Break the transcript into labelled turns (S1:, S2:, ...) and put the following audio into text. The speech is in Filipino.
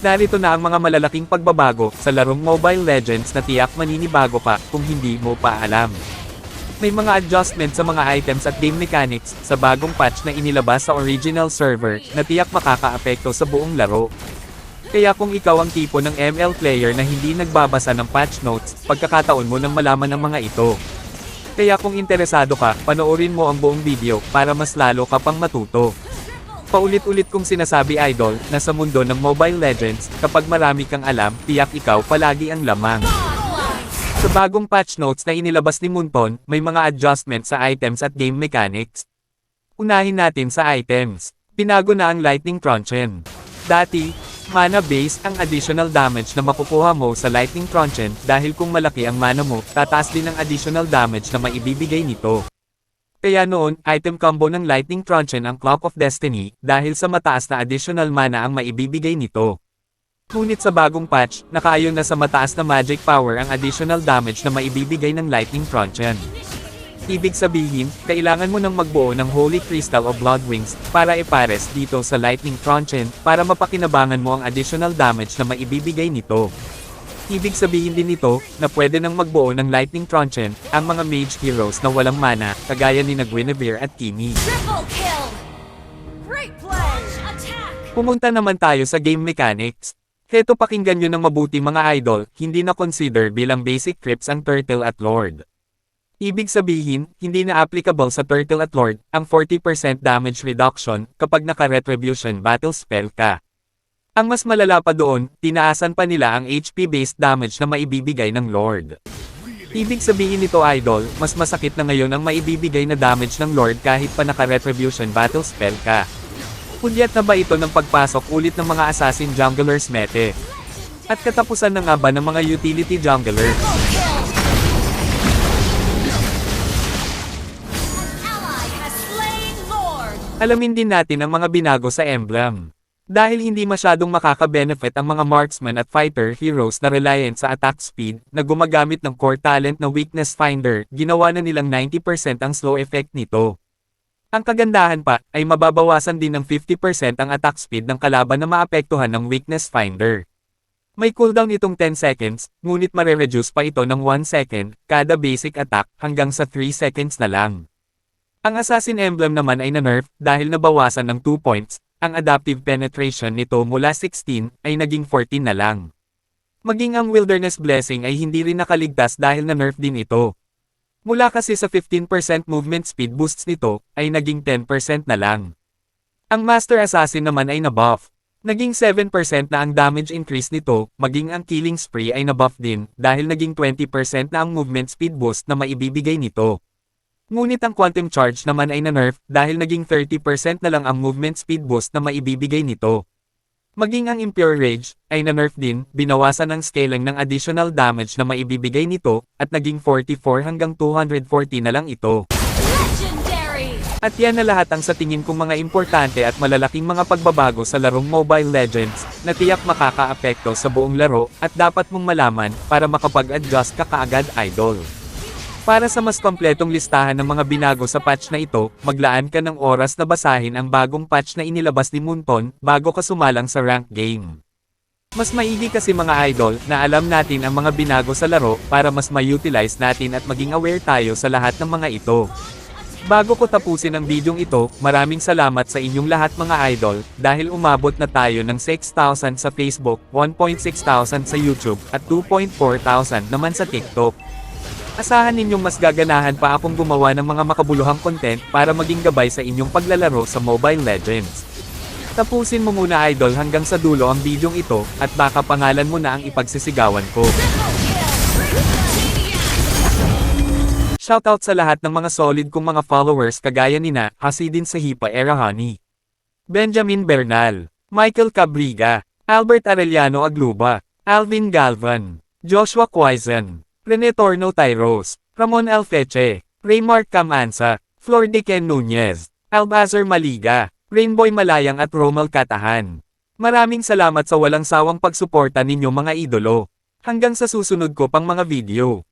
S1: Narito na ang mga malalaking pagbabago sa larong Mobile Legends na tiyak maninibago ka kung hindi mo pa alam. May mga adjustment sa mga items at game mechanics sa bagong patch na inilabas sa original server na tiyak makakaapekto sa buong laro. Kaya kung ikaw ang tipo ng ML player na hindi nagbabasa ng patch notes, pagkakataon mo nang malaman ang mga ito. Kaya kung interesado ka, panoorin mo ang buong video para mas lalo ka pang matuto. Paulit-ulit kong sinasabi idol, na sa mundo ng Mobile Legends, kapag marami kang alam, tiyak ikaw palagi ang lamang. Sa bagong patch notes na inilabas ni Munton, may mga adjustment sa items at game mechanics. Unahin natin sa items. Pinago na ang Lightning Truncheon. Dati, mana base ang additional damage na makukuha mo sa Lightning Truncheon dahil kung malaki ang mana mo, tataas din ang additional damage na maibibigay nito. Kaya noon, item combo ng Lightning Truncheon ang Clock of Destiny dahil sa mataas na additional mana ang maibibigay nito. Ngunit sa bagong patch, nakaayon na sa mataas na magic power ang additional damage na maibibigay ng Lightning Truncheon. Ibig sabihin, kailangan mo nang magbuo ng Holy Crystal o Blood Wings para ipares dito sa Lightning Truncheon para mapakinabangan mo ang additional damage na maibibigay nito. Ibig sabihin din nito, na pwede nang magbuo ng Lightning Truncheon ang mga mage heroes na walang mana, kagaya ni na Guinevere at Kimi. Pumunta naman tayo sa game mechanics. Heto pakinggan nyo ng mabuti mga idol, hindi na consider bilang basic creeps ang Turtle at Lord. Ibig sabihin, hindi na applicable sa Turtle at Lord, ang 40% damage reduction kapag naka-retribution battle spell ka. Ang mas malala pa doon, tinaasan pa nila ang HP-based damage na maibibigay ng Lord. Ibig sabihin nito idol, mas masakit na ngayon ang maibibigay na damage ng Lord kahit pa naka-retribution battle spell ka. Pulyat na ba ito ng pagpasok ulit ng mga assassin junglers mete? At katapusan na nga ba ng mga utility jungler? Alamin din natin ang mga binago sa emblem. Dahil hindi masyadong makaka-benefit ang mga marksman at fighter heroes na reliant sa attack speed, na gumagamit ng core talent na weakness finder, ginawa na nilang 90% ang slow effect nito. Ang kagandahan pa, ay mababawasan din ng 50% ang attack speed ng kalaban na maapektuhan ng weakness finder. May cooldown itong 10 seconds, ngunit mare-reduce pa ito ng 1 second, kada basic attack, hanggang sa 3 seconds na lang. Ang Assassin Emblem naman ay na-nerf, dahil nabawasan ng 2 points, ang adaptive penetration nito mula 16, ay naging 14 na lang. Maging ang Wilderness Blessing ay hindi rin nakaligtas dahil na-nerf din ito. Mula kasi sa 15% movement speed boosts nito, ay naging 10% na lang. Ang Master Assassin naman ay nabuff. Naging 7% na ang damage increase nito, maging ang killing spree ay nabuff din, dahil naging 20% na ang movement speed boost na maibibigay nito. Ngunit ang quantum charge naman ay na-nerf, dahil naging 30% na lang ang movement speed boost na maibibigay nito. Maging ang Impure Rage, ay na-nerf din, binawasan ng scaling ng additional damage na maibibigay nito, at naging 44 hanggang 240 na lang ito.
S2: Legendary!
S1: At yan na lahat ang sa tingin kong mga importante at malalaking mga pagbabago sa larong Mobile Legends, na tiyak makakaapekto sa buong laro, at dapat mong malaman, para makapag-adjust ka kaagad idol. Para sa mas kompletong listahan ng mga binago sa patch na ito, maglaan ka ng oras na basahin ang bagong patch na inilabas ni Munton, bago ka sumalang sa rank game. Mas maigi kasi mga idol, na alam natin ang mga binago sa laro, para mas ma-utilize natin at maging aware tayo sa lahat ng mga ito. Bago ko tapusin ang bidyong ito, maraming salamat sa inyong lahat mga idol, dahil umabot na tayo ng 6,000 sa Facebook, 1.6,000 sa YouTube, at 2.4,000 naman sa TikTok. Asahan ninyong mas gaganahan pa akong gumawa ng mga makabuluhang content para maging gabay sa inyong paglalaro sa Mobile Legends. Tapusin mo muna idol hanggang sa dulo ang bidyong ito, at baka pangalan mo na ang ipagsisigawan ko. Shoutout sa lahat ng mga solid kong mga followers kagaya ni na Hasidin Sahipa Era Honey, Benjamin Bernal, Michael Cabriga, Albert Arellano Agluba, Alvin Galvan, Joshua Quaizan, Rene Torno Tyros, Ramon Alfeche, Raymar Camansa, Flor de Ken Nunez, Albazar Maliga, Rainboy Malayang at Romal Katahan. Maraming salamat sa walang sawang pagsuporta ninyo mga idolo. Hanggang sa susunod ko pang mga video.